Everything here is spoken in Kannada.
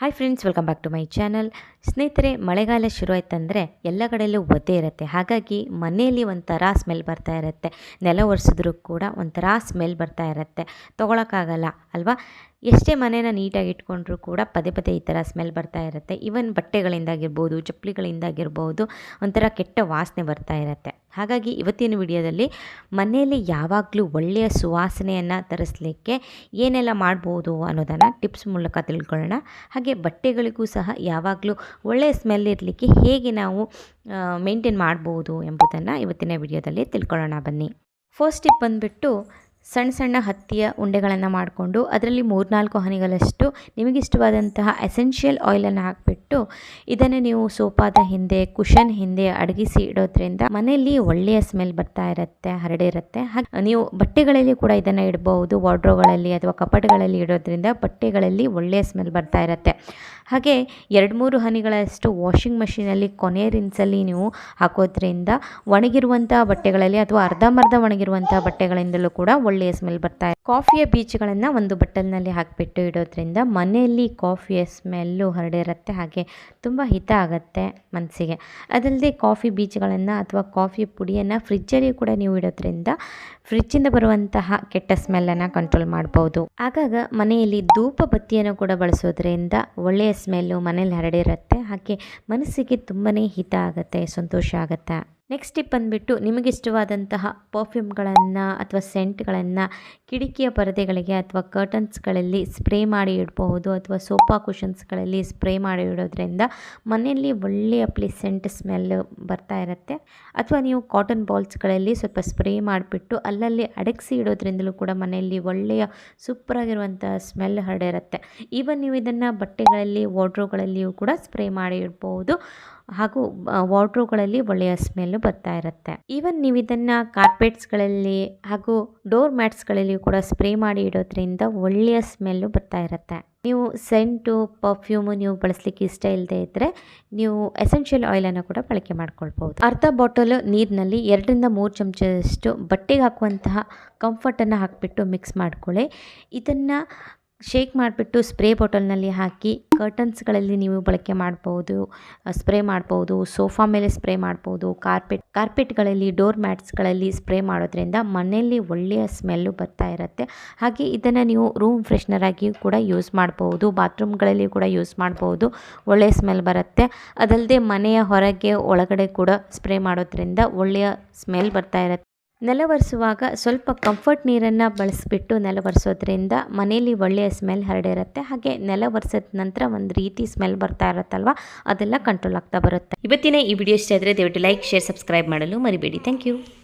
Hi friends welcome back to my channel ಸ್ನೇಹಿತರೆ, ಮಳೆಗಾಲ ಶುರು ಆಯ್ತಂದರೆ ಎಲ್ಲ ಕಡೆಯಲ್ಲೂ ಒದ್ದೆ ಇರುತ್ತೆ. ಹಾಗಾಗಿ ಮನೆಯಲ್ಲಿ ಒಂಥರ ಸ್ಮೆಲ್ ಬರ್ತಾ ಇರುತ್ತೆ. ನೆಲ ಒರೆಸಿದ್ರು ಕೂಡ ಒಂಥರ ಸ್ಮೆಲ್ ಬರ್ತಾ ಇರುತ್ತೆ. ತೊಗೊಳಕ್ಕಾಗಲ್ಲ, ಅಲ್ವಾ? ಎಷ್ಟೇ ಮನೇನ ನೀಟಾಗಿ ಇಟ್ಕೊಂಡ್ರೂ ಕೂಡ ಪದೇ ಪದೇ ಈ ಥರ ಸ್ಮೆಲ್ ಬರ್ತಾ ಇರುತ್ತೆ. ಈವನ್ ಬಟ್ಟೆಗಳಿಂದಾಗಿರ್ಬೋದು, ಚಪ್ಪಲಿಗಳಿಂದಾಗಿರ್ಬೋದು, ಒಂಥರ ಕೆಟ್ಟ ವಾಸನೆ ಬರ್ತಾ ಇರುತ್ತೆ. ಹಾಗಾಗಿ ಇವತ್ತಿನ ವಿಡಿಯೋದಲ್ಲಿ ಮನೆಯಲ್ಲಿ ಯಾವಾಗಲೂ ಒಳ್ಳೆಯ ಸುವಾಸನೆಯನ್ನು ತರಿಸಲಿಕ್ಕೆ ಏನೆಲ್ಲ ಮಾಡ್ಬೋದು ಅನ್ನೋದನ್ನು ಟಿಪ್ಸ್ ಮೂಲಕ ತಿಳ್ಕೊಳ್ಳೋಣ. ಹಾಗೆ ಬಟ್ಟೆಗಳಿಗೂ ಸಹ ಯಾವಾಗಲೂ ಒಳ್ಳೆಯ ಸ್ಮೆಲ್ ಇರಲಿಕ್ಕೆ ಹೇಗೆ ನಾವು ಮೇಂಟೈನ್ ಮಾಡ್ಬೋದು ಎಂಬುದನ್ನು ಇವತ್ತಿನ ವಿಡಿಯೋದಲ್ಲಿ ತಿಳ್ಕೊಳ್ಳೋಣ ಬನ್ನಿ. ಫಸ್ಟ್ ಟಿಪ್ ಬಂದುಬಿಟ್ಟು ಸಣ್ಣ ಸಣ್ಣ ಹತ್ತಿಯ ಉಂಡೆಗಳನ್ನು ಮಾಡಿಕೊಂಡು ಅದರಲ್ಲಿ ಮೂರ್ನಾಲ್ಕು ಹನಿಗಳಷ್ಟು ನಿಮಗಿಷ್ಟವಾದಂತಹ ಎಸೆನ್ಷಿಯಲ್ ಆಯಿಲನ್ನು ಹಾಕಿಬಿಟ್ಟು ಇದನ್ನು ನೀವು ಸೋಫಾದ ಹಿಂದೆ ಕುಷನ್ ಹಿಂದೆ ಅಡಗಿಸಿ ಇಡೋದ್ರಿಂದ ಮನೆಯಲ್ಲಿ ಒಳ್ಳೆಯ ಸ್ಮೆಲ್ ಬರ್ತಾ ಇರುತ್ತೆ, ಹರಡಿರುತ್ತೆ. ಹಾಗೆ ನೀವು ಬಟ್ಟೆಗಳಲ್ಲಿ ಕೂಡ ಇದನ್ನು ಇಡಬಹುದು ವಾರ್ಡ್ರೋಗಳಲ್ಲಿ ಅಥವಾ ಕಪಟಗಳಲ್ಲಿ ಇಡೋದ್ರಿಂದ ಬಟ್ಟೆಗಳಲ್ಲಿ ಒಳ್ಳೆಯ ಸ್ಮೆಲ್ ಬರ್ತಾ ಇರುತ್ತೆ. ಹಾಗೆ ಎರಡು ಮೂರು ಹನಿಗಳಷ್ಟು ವಾಷಿಂಗ್ ಮಷೀನಲ್ಲಿ ಕೊನೆಯ ರಿನ್ಸಲ್ಲಿ ನೀವು ಹಾಕೋದ್ರಿಂದ ಒಣಗಿರುವಂಥ ಬಟ್ಟೆಗಳಲ್ಲಿ ಅಥವಾ ಅರ್ಧಂಬರ್ಧ ಒಣಗಿರುವಂಥ ಬಟ್ಟೆಗಳಿಂದಲೂ ಕೂಡ ಒಳ್ಳೆಯ ಸ್ಮೆಲ್ ಬರ್ತಾ ಇದೆ. ಕಾಫಿಯ ಬೀಜಗಳನ್ನು ಒಂದು ಬಟ್ಟಲಿನಲ್ಲಿ ಹಾಕಿಬಿಟ್ಟು ಇಡೋದ್ರಿಂದ ಮನೆಯಲ್ಲಿ ಕಾಫಿಯ ಸ್ಮೆಲ್ಲು ಹರಡಿರುತ್ತೆ, ಹಾಗೆ ತುಂಬ ಹಿತ ಆಗುತ್ತೆ ಮನಸ್ಸಿಗೆ ಅದಲ್ಲದೆ ಕಾಫಿ ಬೀಜಗಳನ್ನು ಅಥವಾ ಕಾಫಿ ಪುಡಿಯನ್ನು ಫ್ರಿಜ್ಜಲ್ಲಿ ಕೂಡ ನೀವು ಇಡೋದ್ರಿಂದ ಫ್ರಿಜ್ಜಿಂದ ಬರುವಂತಹ ಕೆಟ್ಟ ಸ್ಮೆಲ್ಲನ್ನು ಕಂಟ್ರೋಲ್ ಮಾಡ್ಬೋದು. ಆಗಾಗ ಮನೆಯಲ್ಲಿ ಧೂಪ ಬತ್ತಿಯನ್ನು ಕೂಡ ಬಳಸೋದ್ರಿಂದ ಒಳ್ಳೆಯ ಸ್ಮೆಲ್ಲು ಮನೇಲಿ ಹರಡಿರುತ್ತೆ, ಹಾಗೆ ಮನಸ್ಸಿಗೆ ತುಂಬಾ ಹಿತ ಆಗುತ್ತೆ, ಸಂತೋಷ ಆಗುತ್ತೆ. ನೆಕ್ಸ್ಟ್ ಟಿಪ್ ಬಂದುಬಿಟ್ಟು ನಿಮಗಿಷ್ಟವಾದಂತಹ ಪರ್ಫ್ಯೂಮ್ಗಳನ್ನು ಅಥವಾ ಸೆಂಟ್ಗಳನ್ನು ಕಿಟಕಿಯ ಪರದೆಗಳಿಗೆ ಅಥವಾ ಕರ್ಟನ್ಸ್ಗಳಲ್ಲಿ ಸ್ಪ್ರೇ ಮಾಡಿ ಇಡಬಹುದು ಅಥವಾ ಸೋಫಾ ಕುಷನ್ಸ್ಗಳಲ್ಲಿ ಸ್ಪ್ರೇ ಮಾಡಿ ಇಡೋದ್ರಿಂದ ಮನೆಯಲ್ಲಿ ಒಳ್ಳೆಯ ಪ್ಲೀಸೆಂಟ್ ಸ್ಮೆಲ್ ಬರ್ತಾ ಇರುತ್ತೆ. ಅಥವಾ ನೀವು ಕಾಟನ್ ಬಾಲ್ಸ್ಗಳಲ್ಲಿ ಸ್ವಲ್ಪ ಸ್ಪ್ರೇ ಮಾಡಿಬಿಟ್ಟು ಅಲ್ಲಲ್ಲಿ ಅಡಗಿಸಿ ಇಡೋದ್ರಿಂದಲೂ ಕೂಡ ಮನೆಯಲ್ಲಿ ಒಳ್ಳೆಯ ಸೂಪರಾಗಿರುವಂಥ ಸ್ಮೆಲ್ ಹರಡಿರುತ್ತೆ. ಈವನ್ ನೀವು ಇದನ್ನು ಬಟ್ಟೆಗಳಲ್ಲಿ ವಾರ್ಡ್ರೋಗಳಲ್ಲಿಯೂ ಕೂಡ ಸ್ಪ್ರೇ ಮಾಡಿ ಇಡ್ಬೋದು ಹಾಗೂ ವಾರ್ಡ್ರೋಗಳಲ್ಲಿ ಒಳ್ಳೆಯ ಸ್ಮೆಲ್ಲು ಬರ್ತಾ ಇರುತ್ತೆ. ಈವನ್ ನೀವು ಇದನ್ನು ಕಾರ್ಪೆಟ್ಸ್ಗಳಲ್ಲಿ ಹಾಗೂ ಡೋರ್ ಮ್ಯಾಟ್ಸ್ಗಳಲ್ಲಿಯೂ ಕೂಡ ಸ್ಪ್ರೇ ಮಾಡಿ ಇಡೋದ್ರಿಂದ ಒಳ್ಳೆಯ ಸ್ಮೆಲ್ಲು ಬರ್ತಾ ಇರುತ್ತೆ. ನೀವು ಸೆಂಟು ಪರ್ಫ್ಯೂಮು ನೀವು ಬಳಸಲಿಕ್ಕೆ ಇಷ್ಟ ಇಲ್ಲದೆ ಇದ್ದರೆ ನೀವು ಎಸೆನ್ಷಿಯಲ್ ಆಯಿಲನ್ನು ಕೂಡ ಬಳಕೆ ಮಾಡ್ಕೊಳ್ಬೋದು ಅರ್ಧ ಬಾಟಲ್ ನೀರಿನಲ್ಲಿ ಎರಡರಿಂದ ಮೂರು ಚಮಚದಷ್ಟು ಬಟ್ಟೆಗೆ ಹಾಕುವಂತಹ ಕಂಫರ್ಟನ್ನು ಹಾಕಿಬಿಟ್ಟು ಮಿಕ್ಸ್ ಮಾಡ್ಕೊಳ್ಳಿ. ಇದನ್ನು ಶೇಕ್ ಮಾಡಿಬಿಟ್ಟು ಸ್ಪ್ರೇ ಬಾಟಲ್ನಲ್ಲಿ ಹಾಕಿ ಕರ್ಟನ್ಸ್ಗಳಲ್ಲಿ ನೀವು ಬಳಕೆ ಮಾಡ್ಬೋದು ಸ್ಪ್ರೇ ಮಾಡ್ಬೋದು, ಸೋಫಾ ಮೇಲೆ ಸ್ಪ್ರೇ ಮಾಡ್ಬೋದು, ಕಾರ್ಪೆಟ್, ಕಾರ್ಪೆಟ್ಗಳಲ್ಲಿ, ಡೋರ್ ಮ್ಯಾಟ್ಸ್ಗಳಲ್ಲಿ ಸ್ಪ್ರೇ ಮಾಡೋದ್ರಿಂದ ಮನೆಯಲ್ಲಿ ಒಳ್ಳೆಯ ಸ್ಮೆಲ್ಲು ಬರ್ತಾ ಇರುತ್ತೆ. ಹಾಗೆ ಇದನ್ನು ನೀವು ರೂಮ್ ಫ್ರೆಶ್ನರ್ ಆಗಿ ಕೂಡ ಯೂಸ್ ಮಾಡ್ಬೋದು, ಬಾತ್ರೂಮ್ಗಳಲ್ಲಿ ಕೂಡ ಯೂಸ್ ಮಾಡ್ಬೋದು, ಒಳ್ಳೆಯ ಸ್ಮೆಲ್ ಬರುತ್ತೆ. ಅದಲ್ಲದೆ ಮನೆಯ ಹೊರಗೆ ಒಳಗಡೆ ಕೂಡ ಸ್ಪ್ರೇ ಮಾಡೋದ್ರಿಂದ ಒಳ್ಳೆಯ ಸ್ಮೆಲ್ ಬರ್ತಾ ಇರುತ್ತೆ. ನೆಲ ಒರೆಸುವಾಗ ಸ್ವಲ್ಪ ಕಂಫರ್ಟ್ ನೀರನ್ನು ಬಳಸಿಬಿಟ್ಟು ನೆಲ ಒರೆಸೋದ್ರಿಂದ ಮನೆಯಲ್ಲಿ ಒಳ್ಳೆಯ ಸ್ಮೆಲ್ ಹರಡಿರುತ್ತೆ. ಹಾಗೆ ನೆಲ ಒರೆಸಿದ ನಂತರ ಒಂದು ರೀತಿ ಸ್ಮೆಲ್ ಬರ್ತಾ ಇರುತ್ತಲ್ವ? ಅದೆಲ್ಲ ಕಂಟ್ರೋಲ್ ಆಗ್ತಾ ಬರುತ್ತೆ. ಇವತ್ತಿನ ಈ ವಿಡಿಯೋ ಇಷ್ಟ ಆದರೆ ದಯವಿಟ್ಟು ಲೈಕ್ ಶೇರ್ ಸಬ್ಸ್ಕ್ರೈಬ್ ಮಾಡಲು ಮರಿಬೇಡಿ. Thank you